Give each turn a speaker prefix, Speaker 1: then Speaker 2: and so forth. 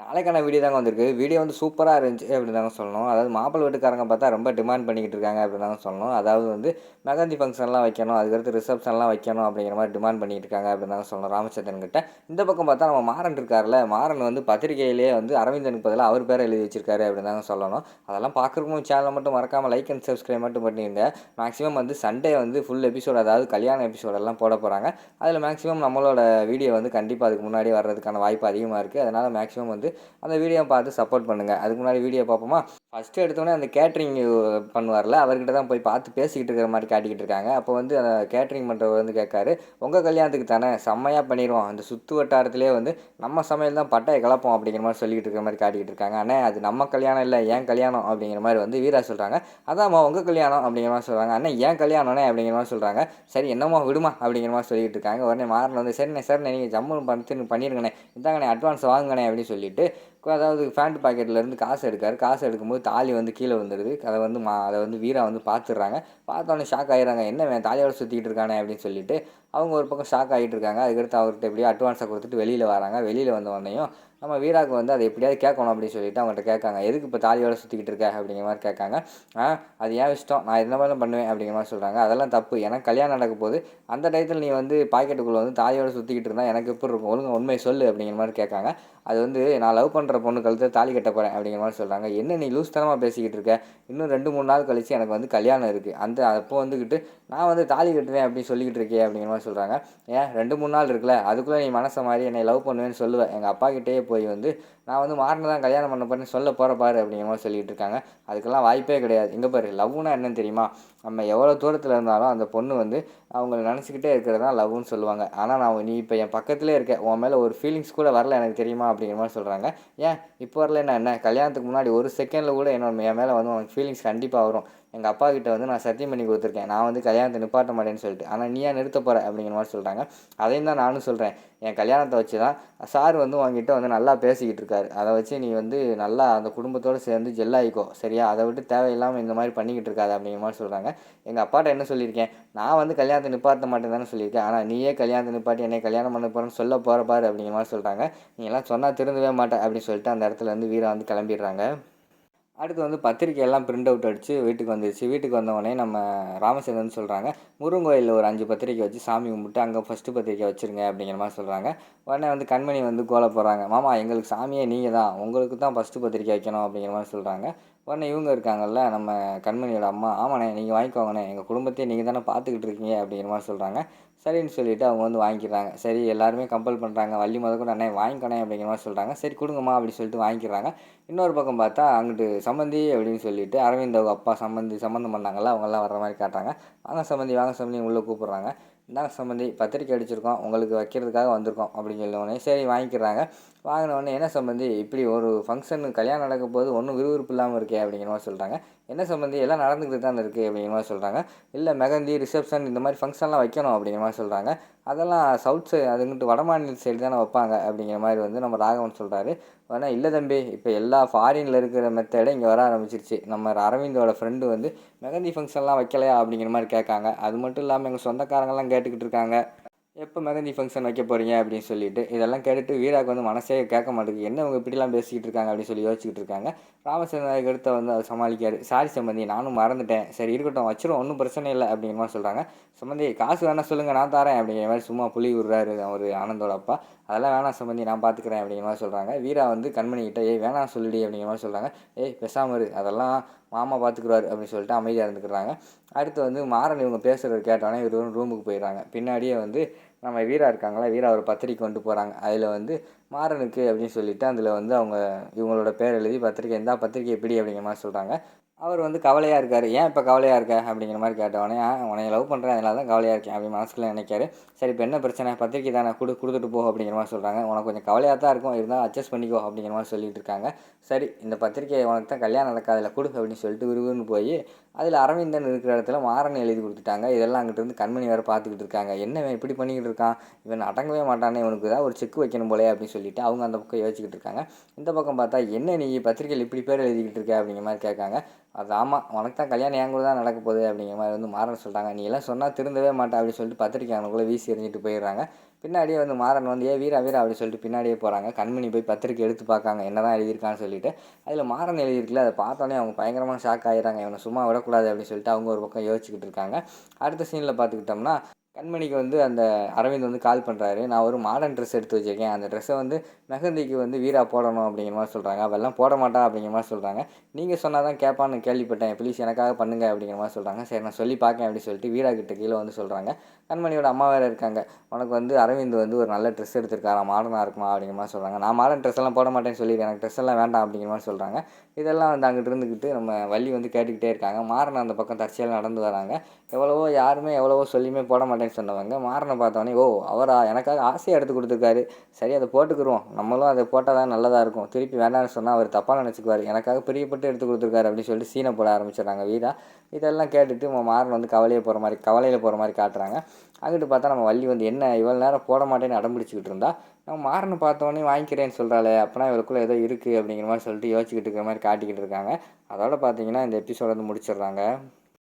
Speaker 1: நாளைக்கான வீடியோ தாங்க வந்திருக்கு. வீடியோ வந்து சூப்பராக இருந்துச்சு அப்படின்னு தாங்க சொல்லணும். அதாவது மாப்பிள்ளை வீட்டுக்காரங்க பார்த்தா ரொம்ப டிமாண்ட் பண்ணிக்கிட்டு இருக்காங்க அப்படின்னு தாங்க சொல்லணும். அதாவது வந்து மெகந்தி ஃபங்க்ஷன்லாம் வைக்கணும். அதுக்கடுத்து ரிசப்ஷன்லாம் வைக்கணும் அப்படிங்கிற மாதிரி டிமாண்ட் பண்ணிகிட்டு இருக்காங்க அப்படின்னு தாங்க சொல்லணும் ராமச்சந்திரன் கிட்ட. இந்த பக்கம் பார்த்தா நம்ம மாறன் இருக்கார்ல மாறன் வந்து பத்திரிகையிலே வந்து அரவிந்தனுக்கு பதிலாக அவர் பேரை எழுதி வச்சிருக்காரு அப்படின்னு தாங்க சொல்லணும். அதெல்லாம் பார்க்குறக்கும் சேனலை மட்டும் மறக்காமல் லைக் அண்ட் சப்ஸ்கிரைப் மட்டும் பண்ணியிருந்தேன் மேக்ஸிமம் வந்து சண்டே வந்து ஃபுல் எபிசோட் அதாவது கல்யாண எபிசோடெல்லாம் போட போகிறாங்க அதில் மேக்ஸிமம் நம்மளோட வீடியோ வந்து கண்டிப்பாக அதுக்கு முன்னாடி வர்றதுக்கான வாய்ப்பு அதிகமாக இருக்குது அதனால் மேக்ஸிமம் வந்து அந்த வீடியோ பார்த்து சப்போர்ட் பண்ணுங்கள் அதுக்கு முன்னாடி வீடியோ பார்ப்போமா? ஃபஸ்ட்டு எடுத்தோடனே அந்த கேட்ரிங் பண்ணுவார்ல அவர்கிட்ட தான் போய் பார்த்து பேசிக்கிட்டு இருக்கிற மாதிரி காட்டிக்கிட்டு இருக்காங்க. அப்போ வந்து அந்த கேட்ரிங் பண்ணுறவர் வந்து கேட்காரு உங்கள் கல்யாணத்துக்கு தானே? செம்மையாக பண்ணிடுவோம் அந்த சுற்று வட்டாரத்திலே வந்து நம்ம சமையல் தான் பட்டை கலப்போம் அப்படிங்கிற மாதிரி சொல்லிக்கிட்டு இருக்கிற மாதிரி காட்டிக்கிட்டு இருக்காங்க. அண்ணே அது நம்ம கல்யாணம் இல்லை ஏன் கல்யாணம் அப்படிங்கிற மாதிரி வந்து வீரா சொல்கிறாங்க அதாம்மா உங்கள் கல்யாணம் அப்படிங்கிற மாதிரி சொல்கிறாங்க அண்ணே ஏன் கல்யாணம்னே அப்படிங்கிற மாதிரி சொல்கிறாங்க சரி என்னம்மா விடுமா அப்படிங்கிற மாதிரி சொல்லிக்கிட்டு இருக்காங்க. உடனே மாறன் வந்து சரிண்ணே சரிண்ணே நீங்கள் ஜம்முன்னு பண்ணி பண்ணிருங்கண்ணே. இந்தாங்கண்ணே அட்வான்ஸ் வாங்குங்கண்ணே அப்படின்னு சொல்லிட்டு சொல்லிட்டு அதாவது ஃபேண்ட் பாக்கெட்லேருந்து காசு எடுக்காரு. காசு எடுக்கும்போது தாலி வந்து கீழே வந்துடுது அதை வந்து மா அதை வந்து வீரா வந்து பார்த்துடுறாங்க பார்த்தோன்னே ஷாக் ஆகிடுறாங்க என்ன வேன் தாலியோட சுற்றிக்கிட்டு இருக்கானே? அப்படின்னு சொல்லிட்டு அவங்க ஒரு பக்கம் ஷாக் ஆகிட்டு இருக்காங்க. அதுக்கடுத்து அவர்கிட்ட எப்படியோ அட்வான்ஸை கொடுத்துட்டு வெளியில் வராங்க. வெளியில் வந்த உடனேயும் நம்ம வீராவுக்கு வந்து அதை எப்படியாவது கேட்கணும் அப்படின்னு சொல்லிட்டு அவங்கள்ட்ட கேட்காங்க. எதுக்கு இப்போ தாலியோட சுற்றிக்கிட்டு இருக்க? அப்படிங்கிற மாதிரி கேட்காங்க. ஆ அது ஏன் இஷ்டம்? நான் என்ன மாதிரிலாம் பண்ணுவேன். அப்படிங்கிற மாதிரி சொல்கிறாங்க அதெல்லாம் தப்பு. எனக்கு கல்யாணம் நடக்க போது அந்த டயத்தில் நீ வந்து பாக்கெட்டுக்குள்ளே வந்து தாலியோட சுற்றிக்கிட்டு இருந்தால் எனக்கு எப்படி இருக்கும்? ஒழுங்கு உண்மை சொல்லு. அப்படிங்கிற மாதிரி கேட்காங்க. அது வந்து நான் லவ் பண்ணுற பொண்ணு கழுத்தில் தாலி கட்ட போகிறேன் அப்படிங்கிற மாதிரி சொல்கிறாங்க என்ன நீ லூஸ் தனமாக பேசிக்கிட்டு இருக்க? இன்னும் ரெண்டு மூணு நாள் கழிச்சு எனக்கு வந்து கல்யாணம் இருக்குது அந்த அப்போ வந்துக்கிட்டு நான் வந்து தாலி கட்டுறேன் அப்படின்னு சொல்லிக்கிட்டு இருக்கே அப்படிங்கிற மாதிரி சொல்கிறாங்க ஏன்? ரெண்டு மூணு நாள் இருக்குல்ல அதுக்குள்ளே நீ மனசை மாதிரி என்னை லவ் பண்ணுவேன்னு சொல்லுவேன் எங்கள் அப்பா கிட்டேயே போய் வந்து நான் வந்து மாறின தான் கல்யாணம் பண்ண போறேன்னு சொல்ல போகிற பாரு அப்படிங்கிற மாதிரி சொல்லிகிட்டு இருக்காங்க. அதுக்கெல்லாம் வாய்ப்பே கிடையாது. இங்கே பாரு லவ்னா என்னன்னு தெரியுமா? நம்ம எவ்வளோ தூரத்தில் இருந்தாலும் அந்த பொண்ணு வந்து அவங்கள நினச்சிக்கிட்டே இருக்கிறது தான் லவ்னு சொல்லுவாங்க. ஆனால் நான் நீ இப்போ என் பக்கத்துலேயே இருக்க உன் மேலே ஒரு ஃபீலிங்ஸ் கூட வரல எனக்கு தெரியுமா அப்படிங்கிற மாதிரி சொல்கிறாங்க ஏன்? இப்போ வரலன்னா என்ன? கல்யாணத்துக்கு முன்னாடி ஒரு செகண்டில் கூட என்னோட என் மேலே வந்து உனக்கு ஃபீலிங்ஸ் கண்டிப்பாக வரும். எங்கள் அப்பா கிட்ட வந்து நான் சத்தியம் பண்ணி கொடுத்துருக்கேன். நான் வந்து கல்யாணத்தை நிப்பாட்ட மாட்டேன்னு சொல்லிட்டு. ஆனால் நீயா நிறுத்த போகிற அப்படிங்கிற மாதிரி சொல்கிறாங்க அதையும் தான் நானும் சொல்கிறேன் என் கல்யாணத்தை வச்சு தான் சார் வந்து உங்ககிட்ட வந்து நல்லா பேசிக்கிட்டு இருக்காரு. அதை வச்சு நீ வந்து நல்லா அந்த குடும்பத்தோடு சேர்ந்து ஜெல்லாயிக்கோ. சரியா? அதை விட்டு தேவையில்லாமல் இந்த மாதிரி பண்ணிக்கிட்டு இருக்காது அப்படிங்கிற மாதிரி சொல்கிறாங்க எங்கள் அப்பாட்ட என்ன சொல்லியிருக்கேன்? நான் வந்து கல்யாணத்தை நிப்பாட்ட மாட்டேன் தானே சொல்லியிருக்கேன். ஆனால் நீயே கல்யாணத்தை நிப்பாட்டி என்னை கல்யாணம் பண்ண போகிறேன்னு சொல்ல போகிற பாரு அப்படிங்கிற மாதிரி சொல்கிறாங்க நீ எல்லாம் சொன்னால் திருந்தவே மாட்டேன் அப்படின்னு சொல்லிட்டு அந்த இடத்துல வந்து வீரா வந்து கிளம்பிடுறாங்க. அடுத்து வந்து பத்திரிக்கையெல்லாம் பிரிண்ட் அவுட் அடித்து வீட்டுக்கு வந்துடுச்சு வீட்டுக்கு வந்தவொடனே நம்ம ராமச்சந்திரன் சொல்கிறாங்க முருங்கோயிலில் ஒரு அஞ்சு பத்திரிக்கை வச்சு சாமி கும்பிட்டு அங்கே ஃபஸ்ட்டு பத்திரிக்கை வச்சுருங்க அப்படிங்கிற மாதிரி சொல்கிறாங்க உடனே வந்து கண்மணி வந்து கோல போடுறாங்க மாமா எங்களுக்கு சாமியே நீங்கள் தான் உங்களுக்கு தான் ஃபஸ்ட்டு பத்திரிக்கை வைக்கணும் அப்படிங்கிற மாதிரி சொல்கிறாங்க உடனே இவங்க இருக்காங்கல்ல நம்ம கண்மணியோட அம்மா ஆமாண்ணே நீங்கள் வாங்கிக்கோங்கண்ணே எங்கள் குடும்பத்தையே நீங்கள் தானே பார்த்துக்கிட்டு இருக்கீங்க அப்படிங்கிற மாதிரி சொல்கிறாங்க சரின்னு சொல்லிவிட்டு அவங்க வந்து வாங்கிக்கிறாங்க. சரி எல்லாருமே கம்பல் பண்ணுறாங்க வள்ளி முத கூட அண்ணே வாங்கிக்கணே அப்படிங்கிற மாதிரி சொல்கிறாங்க சரி கொடுங்கம்மா அப்படின்னு சொல்லிட்டு வாங்கிக்கிறாங்க. இன்னொரு பக்கம் பார்த்தா அங்கிட்டு சம்மந்தி அப்படின்னு சொல்லிட்டு அரவிந்த் அவங்க அப்பா சம்மந்தி சம்மந்தம் பண்ணாங்களா அவங்கெல்லாம் வர்ற மாதிரி காட்டுறாங்க. வாங்க சம்மந்தி வாங்க சம்மந்தி உள்ளே கூப்பிட்றாங்க. இந்தாங்க சம்மந்தி பத்திரிக்கை அடிச்சிருக்கோம் உங்களுக்கு வைக்கிறதுக்காக வந்திருக்கோம் அப்படின்னு சொன்னோடனே சரி வாங்கிக்கிறாங்க. வாங்கினோடனே என்ன சம்மந்தி இப்படி ஒரு ஃபங்க்ஷன் கல்யாணம் நடக்க போது ஒன்றும் விறுவிறுப்பு இல்லாமல் இருக்கே அப்படிங்கிற மாதிரி சொல்கிறாங்க என்ன சம்மந்தி எல்லாம் நடந்துக்கிட்டு தான் இருக்குது அப்படிங்கிற மாதிரி சொல்கிறாங்க இல்லை மெகந்தி ரிசப்ஷன் இந்த மாதிரி ஃபங்க்ஷன்லாம் வைக்கணும் அப்படிங்கிற மாதிரி சொல்கிறாங்க அதெல்லாம் சவுத் சைடு அதுங்கிட்டு வட மாநில சைடு தானே வைப்பாங்க அப்படிங்கிற மாதிரி வந்து நம்ம ராகவன் சொல்கிறாரு ஆனால் இல்லை தம்பி இப்போ எல்லா ஃபாரினில் இருக்கிற மெத்தடை இங்கே வர ஆரம்பிச்சிருச்சு. நம்ம அரவிந்தோட ஃப்ரெண்டு வந்து மெகந்தி ஃபங்க்ஷன்லாம் வைக்கலையா அப்படிங்கிற மாதிரி கேட்காங்க. அது மட்டும் இல்லாமல் எங்கள் சொந்தக்காரங்கெல்லாம் கேட்டுக்கிட்டு இருக்காங்க. எப்போ மெகந்தி ஃபங்க்ஷன் வைக்க போகிறீங்க அப்படின்னு சொல்லிட்டு இதெல்லாம் கேட்டுட்டு வீராக்கு வந்து மனசே கேட்க மாட்டேங்குது. என்ன இவங்க இப்படிலாம் பேசிக்கிட்டு இருக்காங்க அப்படின்னு சொல்லி யோசிச்சுக்கிட்டு இருக்காங்க. ராமச்சந்திரனுக்கு அடுத்த வந்து அவர் சமாளிக்காரு. சாரி சம்பந்தி நானும் மறந்துட்டேன். சரி இருக்கட்டும் வச்சிரும் ஒன்றும் பிரச்சனை இல்லை அப்படிங்கிற மாதிரி சொல்கிறாங்க சம்பந்தி காசு வேணால் சொல்லுங்கள் நான் தரேன் அப்படிங்கிற மாதிரி சும்மா புளி விடுறாரு அவர் ஆனந்தோட அப்பா. அதெல்லாம் வேணாம் சம்பந்தி நான் பார்த்துக்கிறேன் அப்படிங்கிற மாதிரி சொல்கிறாங்க வீரா வந்து கண்மணிக்கிட்ட ஏய் வேணாம் சொல்லிடி அப்படிங்கிற மாதிரி சொல்கிறாங்க ஏய் பெசாமல் இரு அதெல்லாம் மாமா பார்த்துக்குருவார் அப்படின்னு சொல்லிட்டு அமைதியாக இருந்துக்கிறாங்க. அடுத்து வந்து மாறன் இவங்க பேசுகிறது கேட்டோன்னே இவர் ரூமுக்கு போயிடுறாங்க. பின்னாடியே வந்து நம்ம வீரா இருக்காங்களா வீரா ஒரு பத்திரிக்கை கொண்டு போகிறாங்க அதில் வந்து மாறனுக்கு அப்படின்னு சொல்லிட்டு அதில் வந்து அவங்க இவங்களோட பேர் எழுதி பத்திரிக்கை எந்த பத்திரிக்கை எப்படி அப்படிங்கிற மாதிரி சொல்கிறாங்க அவர் வந்து கவலையாக இருக்கார். ஏன் இப்போ கவலையாக இருக்க? அப்படிங்கிற மாதிரி கேட்டவொடனே உன்னை லவ் பண்ணுறேன் அதனால தான் கவலையாக இருக்கேன். அப்படி மனசுக்குள்ள நினைக்காரு. சரி இப்போ என்ன பிரச்சனை? பத்திரிக்கை தானே. கொடு கொடுத்துட்டு போ. அப்படிங்கிற மாதிரி சொல்கிறாங்க உனக்கு கொஞ்சம் கவலையாக தான் இருக்கும். இருந்தால் அட்ஜஸ்ட் பண்ணிக்கோ. அப்படிங்கிற மாதிரி சொல்லிட்டு இருக்காங்க. சரி இந்த பத்திரிக்கை உனக்கு தான் கல்யாணம் நடக்காதில். கொடு. அப்படின்னு சொல்லிட்டு விறுவிறுன்னு போய் அதில் அரவிந்தன் இருக்கிற இடத்துல மாறன் எழுதி கொடுத்துட்டாங்க. இதெல்லாம் அங்கிட்டு இருந்து கண்மணி வேறு பார்த்துக்கிட்டு இருக்காங்க. என்ன இவன் இப்படி பண்ணிக்கிட்டு இருக்கான்? இவன் அடங்கவே மாட்டானே. இவனுக்கு தான் ஒரு செக் வைக்கணும் போலே அப்படின்னு சொல்லிட்டு அவங்க அந்த பக்கம் யோசிச்சுக்கிட்டு இருக்காங்க. இந்த பக்கம் பார்த்தா என்ன நீ பத்திரிக்கையில் இப்படி பேர் எழுதிக்கிட்டு இருக்க? அப்படிங்கிற மாதிரி கேட்காங்க. அது ஆமாம் உனக்கு தான் கல்யாணம் என் கூட தான் நடக்க போகுது அப்படிங்கிற மாதிரி வந்து மாறன் சொல்கிறாங்க நீ எல்லாம் சொன்னால் திருந்தவே மாட்டேன் அப்படின்னு சொல்லிட்டு பத்திரிக்கை அவனுக்குள்ளே வீசி எறிஞ்சிட்டு போயிடுறாங்க. பின்னாடியே வந்து மாறன் வந்து ஏ வீரா வீரா அப்படின்னு சொல்லிட்டு பின்னாடியே போகிறாங்க கண்மணி போய் பத்திரிக்கை எடுத்து பார்க்காங்க என்ன தான் எழுதியிருக்கான்னு சொல்லிட்டு. அதில் மாறன் எழுதியிருக்கல அதை பார்த்தோன்னே அவங்க பயங்கரமாக ஷாக் ஆகிடுறாங்க இவனை சும்மா விடக்கூடாது அப்படின்னு சொல்லிட்டு அவங்க ஒரு பக்கம் யோசிச்சுக்கிட்டு இருக்காங்க. அடுத்த சீனில் பார்த்துக்கிட்டோம்னா கண்மணிக்கு வந்து அந்த அரவிந்த் வந்து கால் பண்ணுறாரு நான் ஒரு மாடர்ன் ட்ரெஸ் எடுத்து வச்சுருக்கேன். அந்த ட்ரெஸ்ஸை வந்து மெஹந்திக்கு வந்து வீரா போடணும் அப்படிங்கிற மாதிரி சொல்கிறாங்க அவெல்லாம் போட மாட்டா அப்படிங்கிற மாதிரி சொல்கிறாங்க நீங்கள் சொன்னால் தான் கேட்பான்னு கேள்விப்பட்டேன். ப்ளீஸ் எனக்காக பண்ணுங்க அப்படிங்கிற மாதிரி சொல்கிறாங்க சரி நான் சொல்லி பார்க்கேன் அப்படின்னு சொல்லிட்டு வீரா கிட்ட கீழே வந்து சொல்கிறாங்க கண்மணியோட அம்மா வேறு இருக்காங்க. உனக்கு வந்து அரவிந்த் வந்து ஒரு நல்ல ட்ரெஸ் எடுத்திருக்காரா? மாடர்னாக இருக்குமா? அப்படிங்கிற மாதிரி சொல்கிறாங்க நான் மாடர்ன் ட்ரெஸ் எல்லாம் போட மாட்டேன்னு சொல்லி எனக்கு ட்ரெஸ் எல்லாம் வேண்டாம் அப்படிங்கிற மாதிரி சொல்கிறாங்க இதெல்லாம் வந்து அங்கிட்டு இருந்துக்கிட்டு நம்ம வள்ளி வந்து கேட்டுக்கிட்டே இருக்காங்க. மாறனை அந்த பக்கம் தற்செயல் நடந்து வராங்க. எவ்வளவோ யாருமே எவ்வளவோ சொல்லியுமே போட மாட்டேன்னு சொன்னவங்க. மாறனை பார்த்தோன்னே ஓ அவரா? எனக்காக ஆசையாக எடுத்து கொடுத்துருக்காரு. சரி அதை போட்டுக்குருவோம். நம்மளும் அதை போட்டால் தான் நல்லதாக இருக்கும். திருப்பி வேண்டாம்னு சொன்னால் அவர் தப்பாக நினச்சிக்குவார். எனக்காக பிரியப்பட்டு எடுத்து கொடுத்துருக்காரு அப்படின்னு சொல்லிட்டு சீனை போட ஆரம்பிச்சிடுறாங்க வீரா. இதெல்லாம் கேட்டுட்டு மாறன் வந்து கவலையை போகிற மாதிரி கவலையில் போகிற மாதிரி காட்டுறாங்க. அங்கிட்டு பார்த்தா நம்ம வள்ளி வந்து என்ன இவ்வளோ நேரம் போட மாட்டேன்னு அடம்பிடிச்சிக்கிட்டு இருந்தா? நம்ம மாறனை பார்த்தோன்னே வாங்கிக்கிறேன்னு சொல்கிறாளே அப்போனா இவளுக்குள்ளே ஏதோ இருக்குது அப்படிங்கிற மாதிரி சொல்லிட்டு யோசிச்சுக்கிட்டு இருக்கிற மாதிரி காட்டிக்கிட்டு இருக்காங்க. அதோட பார்த்தீங்கன்னா இந்த எபிசோட வந்து முடிச்சிடுறாங்க.